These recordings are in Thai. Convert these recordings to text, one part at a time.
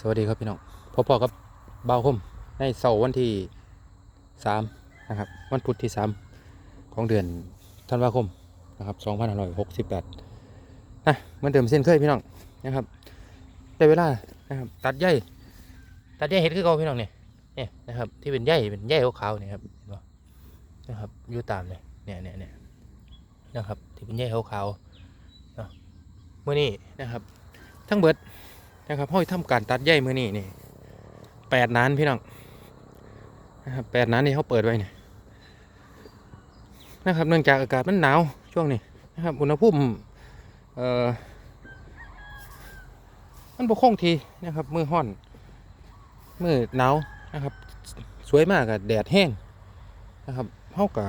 สวัสดีครับพี่น้องพบพอกับเบาคมในเสาร์วันที่สามนะครับ วันพุธที่สามของเดือนธันวาคมนะครับสองพันห้าร้อยหกสิบแปดนะมือนเดิมเส้นเคยพี่น้องนะครับได้เวลานะครับตัดใยตัดใยเห็ดคือเก่าพี่น้องเนี่ยเนี่ยนะครับที่เป็นใยเป็นใยขาวๆเนี่ยครับนบ่นะครับอยู่ตามเลยเนี่ยเนี่ยเนี่ยนะครับที่เป็นใยขาวๆเนาะเมื่อนี้นะครับ ทั้งเบิด นะครับห้อยทำการตัดใยมือนี่นี่แปดนานพี่น้องนะครับแปดนานนี่เขาเปิดไว้เนี่ยนะครับเนื่องจากอากาศมันหนาวช่วงนี้นะครับอุณหภูมิเอ่อมันบกคงทีนะครับมือห้อนมือหนาวนะครับ สวยมากอะแดดแห้งนะครับเท่ากับ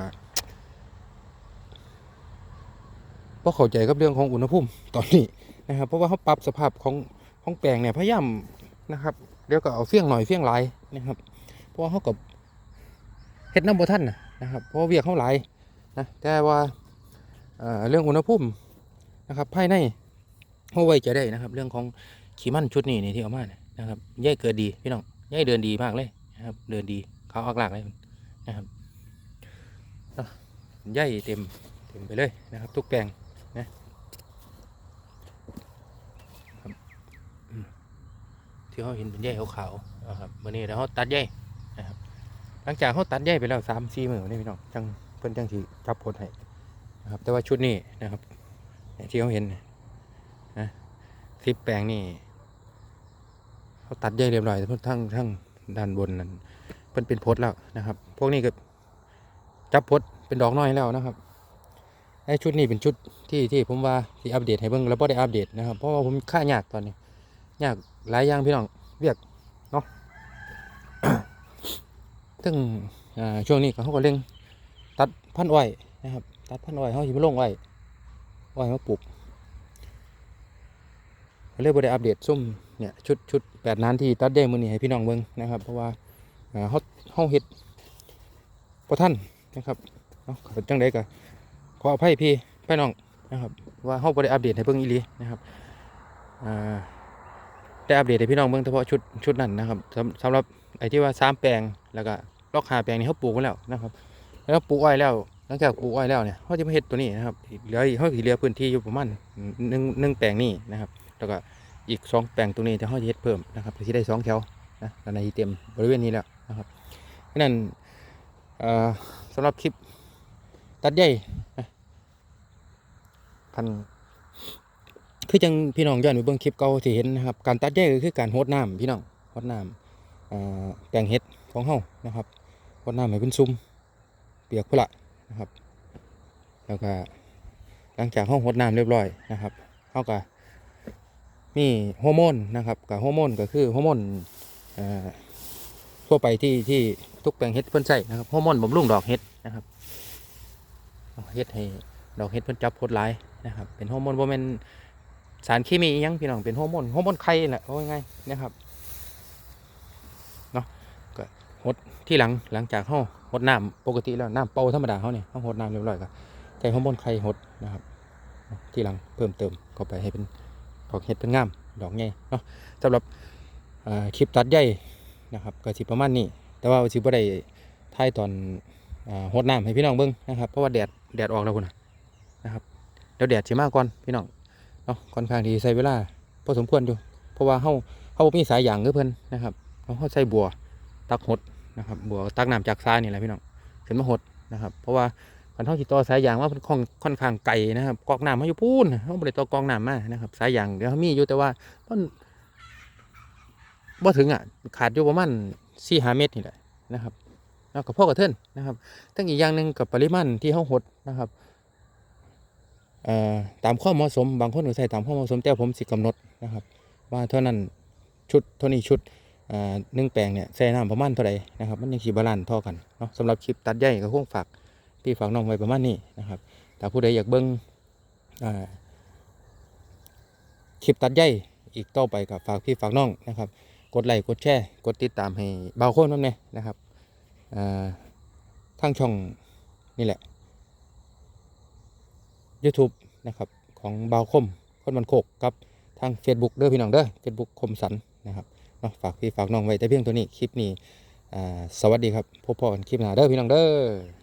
พอเข้าใจกับเรื่องของอุณหภูมิตอนนี้นะครับ เพราะว่าเขาปรับสภาพของ ของแปลงเนี่ยพยายามนะครับเดี๋ยวก็เอาเฟี้ยงหน่อยเฟี้ยงหลายนะครับเพราะว่าเขากับเฮ็ดน้ำบ่ท่านนะครับเพราะเวียกเขาหลายนะแต่ว่าเรื่องอุณหภูมินะครับภายในเขาไว้ใจได้นะครับ เรื่องของขี้มันชุดนี้นี่ที่เอามาเนี่ยนะครับย่ายเกิดดีพี่น้องย่ายเดินดีมากเลยนะครับ เดินดีเขาออกหลักเลยนะครับย่ายเต็มเต็มไปเลยนะครับ ทุกแปลง ที่เขาเห็นเป็นใยขาวๆนะครับวันนี้แล้วเขาตัดใยนะครับหลังจากเขาตัดใยไปแล้วสามสี่มือนี่พี่น้องจังเพิ่นจังสีจับผลให้นะครับ แต่ว่าชุดนี้นะครับที่เขาเห็นนะคลิปแปลงนี่เขาตัดใยเรียบร้อยแต่เพิ่นทั้งทั้งด้านบนนั้นเพิ่นเป็นพดแล้วนะครับ พวกนี้ก็จับพดเป็นดอกน้อยแล้วนะครับไอ้ชุดนี้เป็นชุดที่ที่ผมว่าที่อัปเดตให้เบิ่งแล้วบ่ได้อัปเดตนะครับ เพราะว่าผมค่ายากตอนนี้ ยากหลายอย่างพี่น้องเวียกเนาะซึ่งช่วงนี้ก็เขาก็เร่งตัดพันธุ์อ้อยนะครับ ตัดพันธุ์อ้อยเขาจะมาลงอ้อยอ้อยมาปลูกก็เลยบ่ได้อัปเดตซุ่มเนี่ยชุดชุดแปดนานที่ตัดได้มือนี้ให้พี่น้องเบิ่งนะครับ เพราะว่าเขาเขาเฮ็ดพอท่านนะครับเนาะจังไดก็ขออภัยพี่พี่น้องนะครับ ว่าเขาบ่ได้อัปเดตให้เบิ่งอีลีนะครับอ่า ได้อัปเดตให้พี่น้องเบิ่งเฉพาะชุดชุดนั้นนะครับสำหรับไอ้ที่ว่าสามแปลงแล้วก็ลอกหาแปลงนี่เขาปลูกไว้แล้วนะครับ แล้วปลูกอ้อยแล้วหลังจากปลูกอ้อยแล้วเนี่ยเขาจะมาเฮ็ดตัวนี้นะครับเหลือเขาเหลือพื้นที่อยู่ประมาณหนึ่งหนึ่งแปลงนี่นะครับ แล้วก็อีกสองแปลงตรงนี้จะเขาจะเฮ็ดเพิ่มนะครับที่ได้สองแถวนะตอนนี้เต็มบริเวณนี้แล้วนะครับนั้นเอ่อสำหรับคลิปตัดใหญ่นะคัน คือจังพี่น้องย้อนไปเบิ่งคลิปเก่าที่เห็นนะครับการตัดแยกก็คือการโหดน้ำพี่น้องโหดน้ำแปลงเห็ดของเฮานะครับโหดน้ำให้เป็นซุ่มเปียกพุ่ละนะครับ แล้วก็หลังจากเฮาโหดน้ำเรียบร้อยนะครับเฮาก็มีฮอร์โมนนะครับกับฮอร์โมนก็คือฮอร์โมนทั่วไปที่ที่ทุกแปลงเห็ดเพิ่นใช้นะครับฮอร์โมนบำรุงดอกเห็ดนะครับเอาเห็ดให้ดอกเห็ดเพิ่นจับโคตรหลายนะครับเป็นฮอร์โมนบ่แม่น สารเคมียังพี่น้องเป็นฮอร์โมนฮอร์โมนไข่แหละว่าง่ายๆนะครับเนาะก็หดที่หลังหลังจากเฮาหดน้ำปกติแล้วน้ำเป่าธรรมดาเฮาเนี่ยเฮาหดน้ำเรียบร้อยก็ใช้ฮอร์โมนไข่หดนะครับที่หลังเพิ่มเติมเข้าไปให้เป็นดอกเห็ดเป็นงามดอกใหญ่เนาะสำหรับคลิปตัดใหญ่นะครับก็สิประมาณนี้ แต่ว่าสิบ่ได้ถ่ายตอนอ่าหดน้ำให้พี่น้องเบิ่งนะครับเพราะว่าแดดแดดออกแล้วพุ่นนะนะครับเดี๋ยวแดดสิมากก่อนพี่น้อง เนาะค่อนข้างที่ใช้เวลาพอสมควรอยู่ เพราะว่าเฮาเฮาบ่มีสายยางคือเพิ่นนะครับเราใช้บัวตักหดนะครับบัวตักน้ำจากทรายนี่แหละพี่น้องขึ้นมาหดนะครับ เพราะว่าคันเฮาสิต่อสายยางว่าเพิ่นค่อนค่อนข้างไกลนะครับกอกน้ำมาอยู่พูนเฮาบ่ได้ต่อกองน้ำมานะครับ สายยางเดี๋ยวเฮามีอยู่แต่ว่ามันบ่ถึงอะขาดอยู่ประมาณ4-5เมตรนี่แหละนะครับแล้วก็พอกับเทินนะครับทั้งอีกอย่างหนึ่งกับปริมาณที่เฮาหดนะครับ ตามข้อเหมาะสม บางคนก็ใส่ตามข้อเหมาะสมแต่ผมสิกำหนดนะครับ ว่าเท่านั้นชุดเท่านี้ชุดหนึ่งแปลงเนี่ยใส่น้ำประมาณเท่าไหร่นะครับมันยังสีบาลานซ์เท่ากันเนาะสำหรับคลิปตัดใหญ่ก็คงฝากพี่ฝากน้องไว้ประมาณนี้นะครับถ้าผู้ใดอยากเบิ้งคลิปตัดใหญ่อีกต่อไปกับฝากพี่ฝากน้องนะครับ กดไลค์กดแชร์กดติดตามให้เบาโคนนั่นเองนะครับอ่าทางช่องนี่แหละ YouTube นะครับของบาวคมคนบันโคกครับทาง Facebook เด้อพี่น้องเด้อ Facebook คมสันนะครับเนาะฝากพี่ฝากน้องไว้แต่เพียงตัวนี้คลิปนี้สวัสดีครับพบพอกันคลิปหน้าเด้อพี่น้องเด้อ